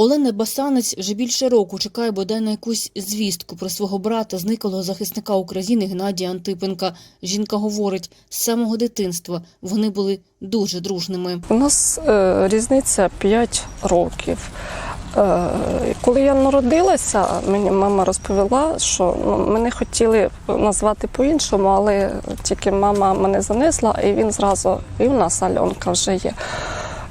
Олена Басанець вже більше року чекає бодай на якусь звістку про свого брата, зниклого захисника України Геннадія Антипенка. Жінка говорить, з самого дитинства вони були дуже дружними. У нас е, різниця 5 років. Е, коли я народилася, мені мама розповіла, що ну, мене хотіли назвати по-іншому, але тільки мама мене занесла, і він зразу, і у нас Альонка вже є.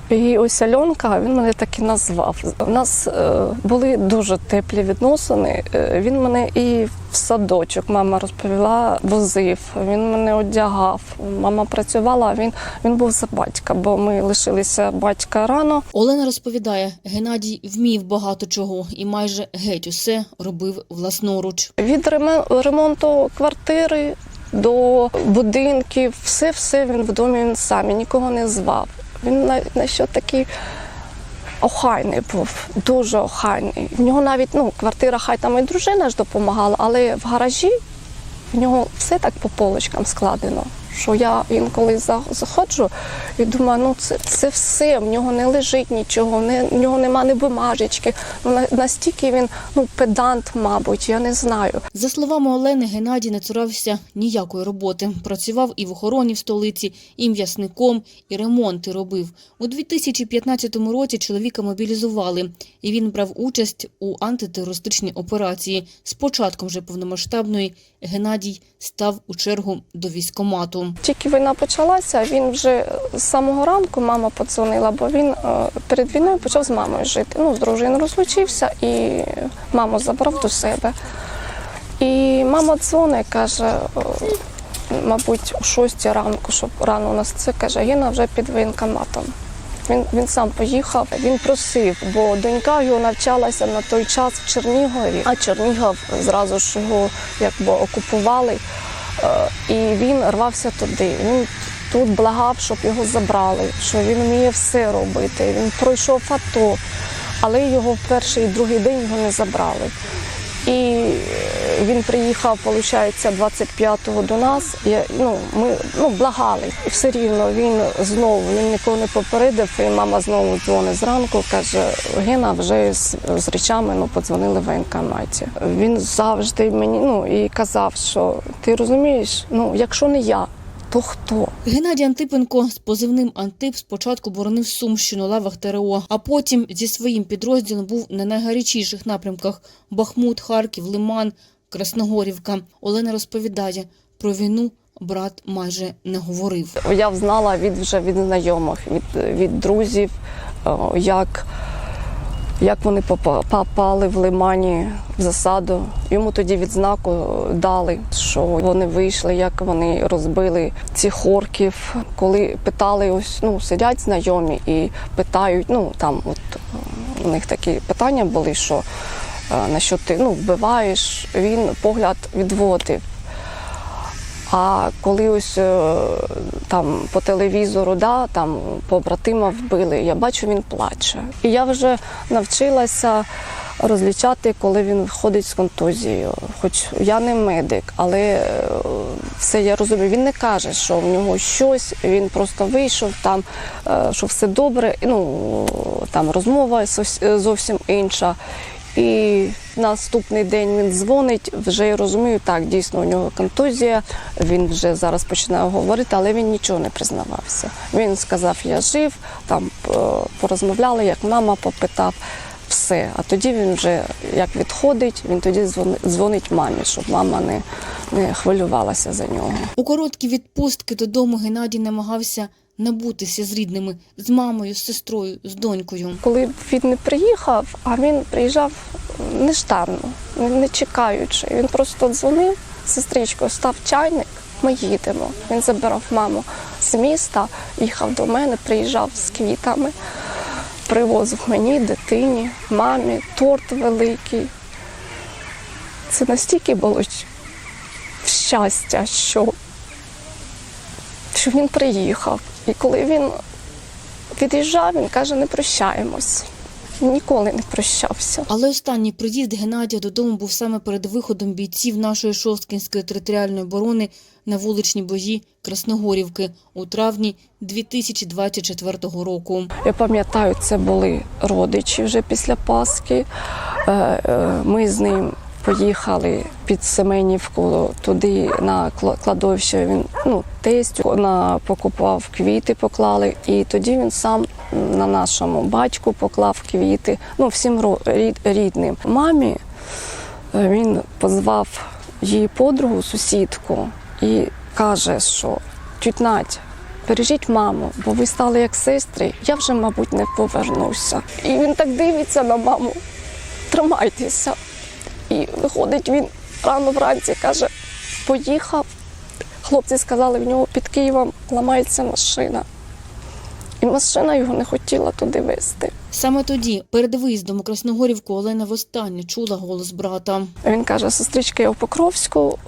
І ось Альонка, він мене так і назвав. У нас е, були дуже теплі відносини. Е, він мене і в садочок, мама розповіла, возив, він мене одягав. Мама працювала, а він, він був за батька, бо ми лишилися батька рано. Олена розповідає, Геннадій вмів багато чого і майже геть усе робив власноруч. Від ремонту квартири до будинків, все все він в домі він сам і нікого не звав. Він на, на що такий охайний був, дуже охайний. В нього навіть ну, квартира, хай там і дружина ж допомагала, але в гаражі в нього все так по полочкам складено. Що я інколи за- заходжу і думаю, ну це, це все, в нього не лежить нічого, не, в нього нема ні бумажечки. Ну, на- настільки він ну, педант, мабуть, я не знаю. За словами Олени, Геннадій не цурався ніякої роботи. Працював і в охороні в столиці, і м'ясником, і ремонти робив. У 2015 році чоловіка мобілізували, і він брав участь у антитерористичній операції. З початком же повномасштабної Геннадій став у чергу до Тільки війна почалася, він вже з самого ранку мама подзвонила, бо він е, перед війною почав з мамою жити. Ну, з дружиною розлучився і маму забрав до себе. І мама дзвонить, каже, е, мабуть, о 6 ранку, щоб рано у нас це каже, Гіна вже під воєнкоматом. Він, він сам поїхав, він просив, бо донька його навчалася на той час в Чернігові, а Чернігов зразу ж його якби окупували. Е, І він рвався туди. Він тут благав, щоб його забрали, що він вміє все робити. Він пройшов АТО, але його в перший і другий день його не забрали. І е, він приїхав, виходить, 25-го до нас. Я, ну, ми ну, благали. Все рівно він знову він нікого не попередив. І мама знову дзвонить зранку, каже: Гена вже з, з речами ну, подзвонили в воєнкоматі. Він завжди мені ну, і казав, що ти розумієш, ну, якщо не я, то хто? Геннадій Антипенко з позивним Антип спочатку боронив Сумщину лавах ТРО, а потім зі своїм підрозділом був на найгарячіших напрямках Бахмут, Харків, Лиман, Красногорівка. Олена розповідає, про війну брат майже не говорив. Я знала від вже від знайомих, від, від друзів, е, як, як вони попа- попали в лимані в засаду. Йому тоді відзнаку дали, що вони вийшли, як вони розбили цих хорків. Коли питали, ось ну сидять знайомі і питають, ну там от у них такі питання були, що на що ти ну, вбиваєш, він погляд відводив. А коли ось е, там по телевізору, да, там побратима вбили, я бачу, він плаче. І я вже навчилася розлічати, коли він виходить з контузією. Хоч я не медик, але е, все я розумію. Він не каже, що в нього щось, він просто вийшов там, е, що все добре. Ну там розмова зовсім інша. І наступний день він дзвонить, вже я розумію, так, дійсно у нього контузія, він вже зараз починає говорити, але він нічого не признавався. Він сказав, я жив, там е, порозмовляли, як мама попитав, все. А тоді він вже як відходить, він тоді дзвони- дзвонить мамі, щоб мама не, не хвилювалася за нього. У короткі відпустки додому Геннадій намагався набутися з рідними, з мамою, з сестрою, з донькою. Коли він не приїхав, а він приїжджав нештарно, не чекаючи. Він просто дзвонив сестричкою, став чайник. Ми їдемо. Він забирав маму з міста, їхав до мене, приїжджав з квітами, привозив мені, дитині, мамі, торт великий. Це настільки було щастя, що, що він приїхав. І коли він від'їжджав, він каже, не прощаємось. ніколи не прощався. Але останній приїзд Геннадія додому був саме перед виходом бійців нашої Шосткінської територіальної оборони на вуличні бої Красногорівки у травні 2024 року. Я пам'ятаю, це були родичі вже після Пасхи. Е, е, Ми з ним поїхали під Семенівку туди на кла- кладовище. Він ну, тесть на покупав квіти, поклали, і тоді він сам на нашому батьку поклав квіти. Ну, всім рідним. Мамі е, він позвав її подругу, сусідку, і каже, що тють Надь, бережіть маму, бо ви стали як сестри, я вже, мабуть, не повернуся. І він так дивиться на маму, тримайтеся. І виходить він рано вранці, каже, поїхав. Хлопці сказали, в нього під Києвом ламається машина. І машина його не хотіла туди везти. Саме тоді, перед виїздом у Красногорівку, Олена востаннє чула голос брата. Він каже: сестричка, я в Покровську,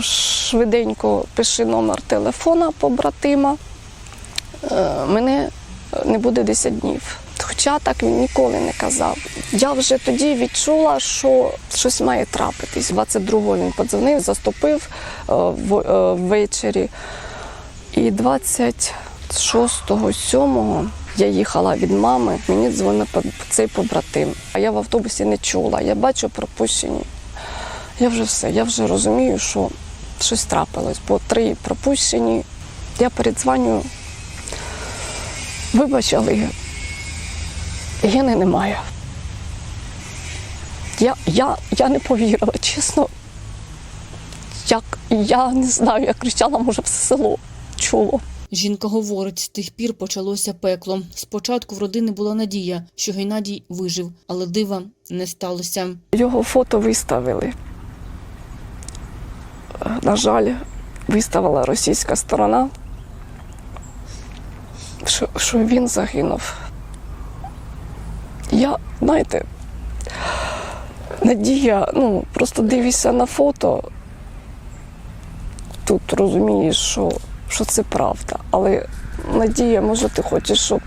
швиденько пиши номер телефона побратима. Е, Мене не буде 10 днів. Він ніколи не казав. Я вже тоді відчула, що щось має трапитись. 22-го він подзвонив, заступив е, е, ввечері. І 26-го, 7-го я їхала від мами, мені дзвонив цей побратим. А я в автобусі не чула. Я бачу пропущені. Я вже все, я вже розумію, що щось трапилось, бо три пропущені. Я передзвоню. Вибач, але Гени немає. Я, я, я не повірила, чесно. Як, я не знаю, я кричала, може, все село чуло. Жінка говорить, з тих пір почалося пекло. Спочатку в родини була надія, що Геннадій вижив, але дива не сталося. Його фото виставили. На жаль, виставила російська сторона, що, що він загинув. Я, знаєте, надія, ну, просто дивишся на фото, тут розумієш, що, що це правда. Але надія, може, ти хочеш, щоб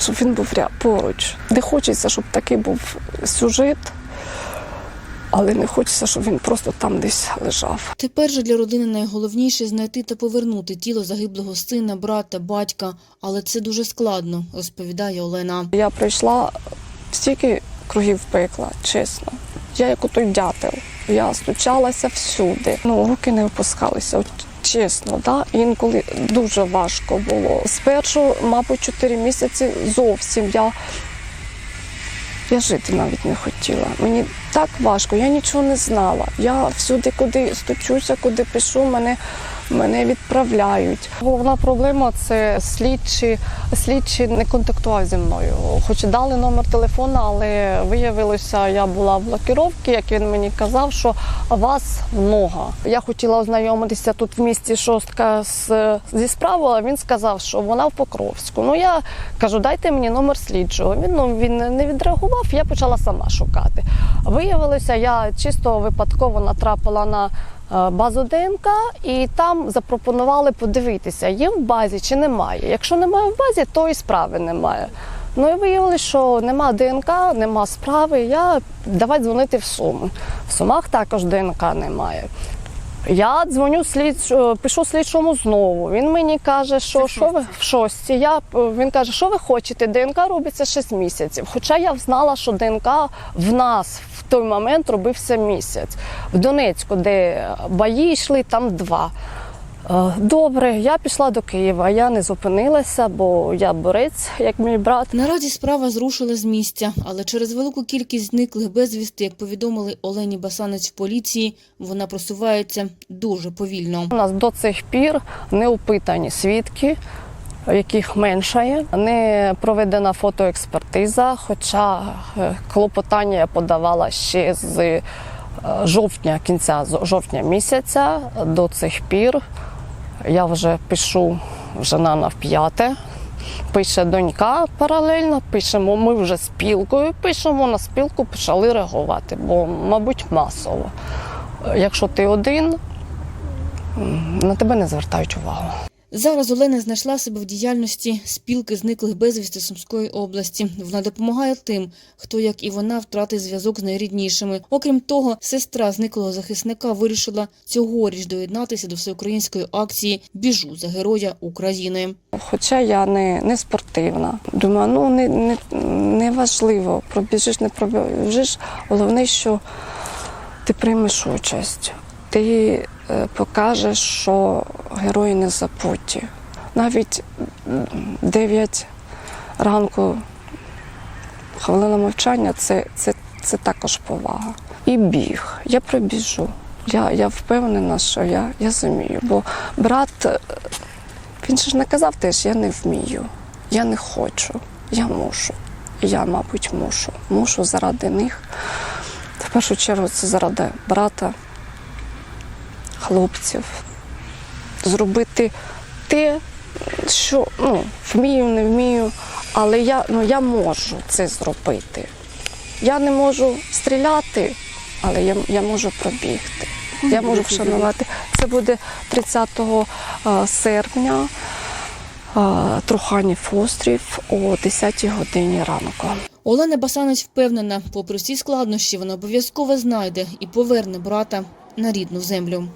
щоб він був поруч. Не хочеться, щоб такий був сюжет, але не хочеться, щоб він просто там десь лежав. Тепер же для родини найголовніше знайти та повернути тіло загиблого сина, брата, батька. Але це дуже складно, розповідає Олена. Я пройшла стільки кругів пекла, чесно. Я як той дятел. Я стучалася всюди. Ну, руки не опускалися. От чесно, да? інколи дуже важко було. Спершу, мабуть, 4 місяці зовсім я, я жити навіть не хотіла. Мені так важко, я нічого не знала. Я всюди, куди стучуся, куди пишу, мене, мене відправляють. Головна проблема це слідчі. Слідчі не контактував зі мною. Хоч дали номер телефона, але виявилося, я була в блокіровці, як він мені казав, що вас много. Я хотіла ознайомитися тут в місті шостка з, зі справою, а він сказав, що вона в Покровську. Ну я кажу, дайте мені номер слідчого. Він ну він не відреагував, я почала сама шукати. Виявилося, я чисто випадково натрапила на базу ДНК, і там запропонували подивитися, є в базі чи немає. Якщо немає в базі, то і справи немає. Ну і виявилося, що нема ДНК, нема справи. Я давай дзвонити в Суми. В Сумах також ДНК немає. Я дзвоню слід, пишу слідчому знову. Він мені каже, що, що ви в шості. Я, він каже, що ви хочете? ДНК робиться 6 місяців. Хоча я знала, що ДНК в нас в той момент робився місяць. В Донецьку, де бої йшли, там два. Е, Добре, я пішла до Києва. Я не зупинилася, бо я борець, як мій брат. Наразі справа зрушила з місця, але через велику кількість зниклих безвісти, як повідомили Олені Басанець в поліції, вона просувається дуже повільно. У нас до цих пір не опитані свідки, яких меншає, не проведена фотоекспертиза, хоча е, клопотання я подавала ще з е, жовтня, кінця жовтня місяця до цих пір. Я вже пишу жена на п'яте. Пише донька паралельно, пишемо ми вже спілкою, пишемо на спілку, почали реагувати, бо, мабуть, масово. Якщо ти один, на тебе не звертають увагу. Зараз Олена знайшла себе в діяльності спілки зниклих безвісти Сумської області. Вона допомагає тим, хто, як і вона, втратив зв'язок з найріднішими. Окрім того, сестра зниклого захисника вирішила цьогоріч доєднатися до всеукраїнської акції Біжу за героя України. Хоча я не, не спортивна. Думаю, ну не, не, не важливо, пробіжиш, не пробіжиш. Головне, що ти приймеш участь. Ти е, покажеш, що герої не забуті. Навіть м, 9 ранку хвилина мовчання це, це, це також повага. І біг. Я пробіжу. Я, я впевнена, що я, я зумію. Бо брат е, він ж не казав теж, я не вмію, я не хочу, я мушу. Я, мабуть, мушу. Мушу заради них. В першу чергу це заради брата, хлопців. Зробити те, що ну, вмію, не вмію, але я, ну, я можу це зробити. Я не можу стріляти, але я, я можу пробігти. Я можу вшанувати. Це буде 30 е, серпня. е, Труханів острів о 10 годині ранку. Олена Басанець впевнена, попри всі складнощі, вона обов'язково знайде і поверне брата на рідну землю.